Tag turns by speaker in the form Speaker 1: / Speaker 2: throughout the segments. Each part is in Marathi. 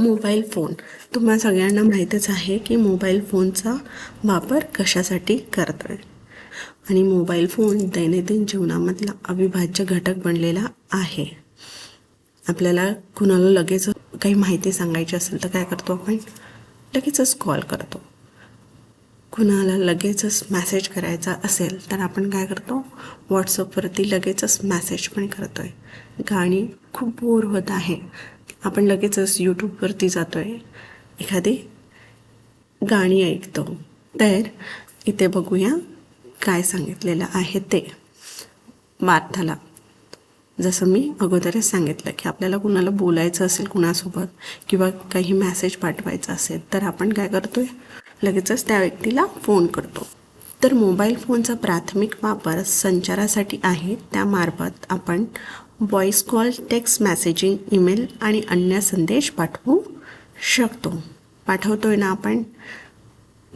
Speaker 1: Mobile phone. तुम्हा सगळ्यांना माहीतच आहे की मोबाईल फोनचा वापर कशासाठी करतो आहे आणि मोबाईल फोन दैनंदिन जीवनामधला अविभाज्य घटक बनलेला आहे. आपल्याला कुणाला लगेच काही माहिती सांगायची असेल तर काय करतो आपण? लगेचच कॉल करतो. कुणाला लगेचच मॅसेज करायचा असेल तर आपण काय करतो? व्हॉट्सअपवरती लगेचच मॅसेज पण करतो आहे गाणी खूप बोर होत आहे. आपण लगेचच यूट्यूबवरती जातो आहे एखादी गाणी ऐकतो. तर इथे बघूया काय सांगितलेलं आहे ते. मार्थाला जसं मी अगोदरच सांगितलं की आपल्याला कुणाला बोलायचं असेल कुणासोबत किंवा काही मेसेज पाठवायचा असेल तर आपण काय करतो आहे लगेचच त्या व्यक्तीला फोन करतो. तर मोबाईल फोनचा प्राथमिक वापर संचारासाठी आहे. त्यामार्फत आपण voice call text messaging email आणि अन्य संदेश पाठवू शकतो. पाठवतो आहे ना आपण?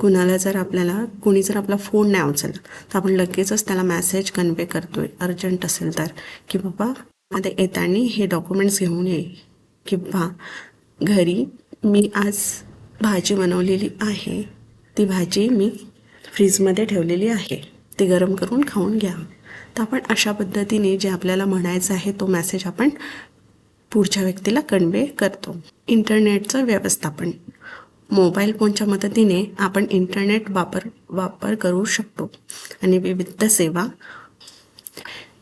Speaker 1: कुणाला जर आपल्याला कुणी जर आपला फोन नाही उचलला तर आपण लगेचच त्याला मेसेज कन्वे करतो आहे अर्जंट असेल तर. की बाबा मध्ये येताना हे डॉक्युमेंट्स घेऊन ये. किंवा घरी मी आज भाजी बनवलेली आहे. ती भाजी मी फ्रीजमध्ये ठेवलेली आहे. ती गरम करून खाऊन घ्या. तर आपण अशा पद्धतीने जे आपल्याला म्हणायचं आहे तो मेसेज आपण पुढच्या व्यक्तीला कन्वे करतो. इंटरनेटचं व्यवस्थापन. मोबाईल फोनच्या मदतीने आपण इंटरनेट वापर वापर करू शकतो. आणि विविध सेवा.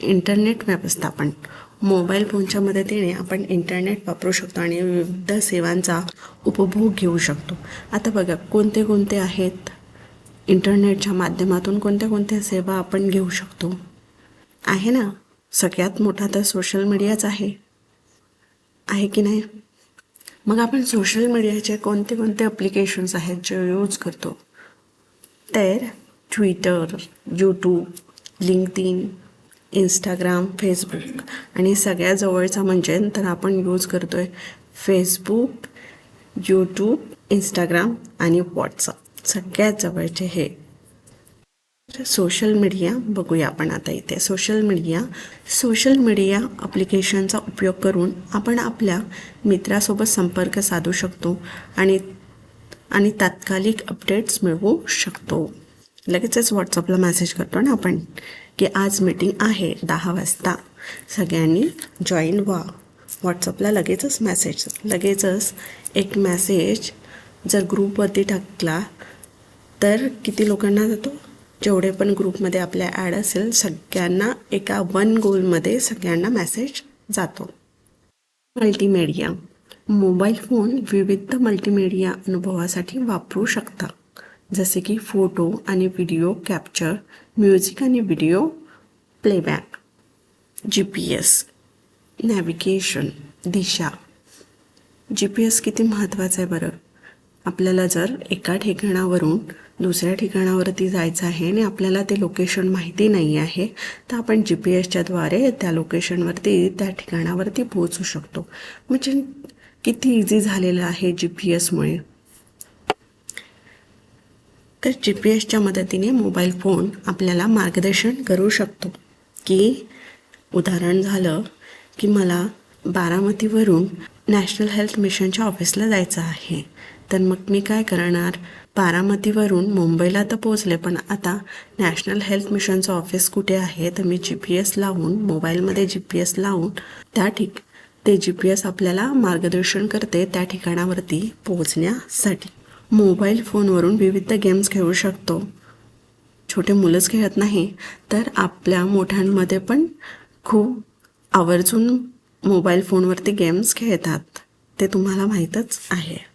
Speaker 1: इंटरनेट व्यवस्थापन. मोबाईल फोनच्या मदतीने आपण इंटरनेट वापरू शकतो आणि विविध सेवांचा उपभोग घेऊ शकतो. आता बघा कोणते कोणते आहेत? इंटरनेटच्या माध्यमातून कोणत्या कोणत्या सेवा आपण घेऊ शकतो? आहे ना? सगळ्यात मोठा तर सोशल मीडियाच आहे. आहे की नाही? मग आपण सोशल मीडियाचे कोणते कोणते अप्लिकेशन्स आहेत जे यूज करतो? तर Twitter YouTube LinkedIn Instagram Facebook आणि सगळ्या जवळचा म्हणजे तर आपण यूज करतो आहे फेसबुक यूट्यूब इंस्टाग्राम आणि व्हॉट्सअप सगळ्यात जवळचे हे. सोशल मीडिया बघूया आपण आता इथे. सोशल मीडिया सोशल मीडिया अप्लिकेशनचा उपयोग करून आपण आपल्या मित्रासोबत संपर्क साधू शकतो आणि आणि तात्कालिक अपडेट्स मिळवू शकतो. लगेचच व्हॉट्सअपला मेसेज करतो ना आपण की आज मीटिंग आहे दहा वाजता. सगळ्यांनी जॉईन व्हा. व्हॉट्सअपला लगेचच मेसेज लगेचच एक मेसेज जर ग्रुपवरती टाकला तर किती लोकांना जातो? जेवढे पण ग्रुपमध्ये आपल्या ॲड असेल सगळ्यांना एका वन गोलमध्ये सगळ्यांना मेसेज जातो. मल्टीमीडिया. मोबाईल फोन विविध मल्टीमीडिया अनुभवासाठी वापरू शकता. जसे की फोटो आणि व्हिडिओ कॅप्चर म्युझिक आणि video playback. G P S. Navigation. दिशा. जी पी एस किती महत्त्वाचं आहे बरं? आपल्याला जर एका ठिकाणावरून दुसऱ्या ठिकाणावरती जायचं आहे आणि आपल्याला ते लोकेशन माहिती नाही आहे तर आपण जी पी एसच्याद्वारे त्या लोकेशनवरती त्या ठिकाणावरती पोहोचू शकतो. म्हणजे किती इझी झालेलं आहे जी पी एसमुळे तर जी पी एसच्या मदतीने मोबाईल फोन आपल्याला मार्गदर्शन करू शकतो. की उदाहरण झालं की मला बारामतीवरून नॅशनल हेल्थ मिशनच्या ऑफिसला जायचं आहे. तर मग मी काय करणार? बारामतीवरून मुंबईला तर पोचले पण आता नॅशनल हेल्थ मिशनचं ऑफिस कुठे आहे? तर मी जी पी एस लावून मोबाईलमध्ये जी पी एस लावून त्या ठिक ते जी पी एस आपल्याला मार्गदर्शन करते त्या ठिकाणावरती पोहोचण्यासाठी. मोबाईल फोनवरून विविध गेम्स खेळू शकतो. छोटे मुलंच खेळत नाही तर आपल्या मोठ्यांमध्ये पण खूप आवर्जून मोबाईल फोनवरती गेम्स खेळतात. ते तुम्हाला माहीतच आहे.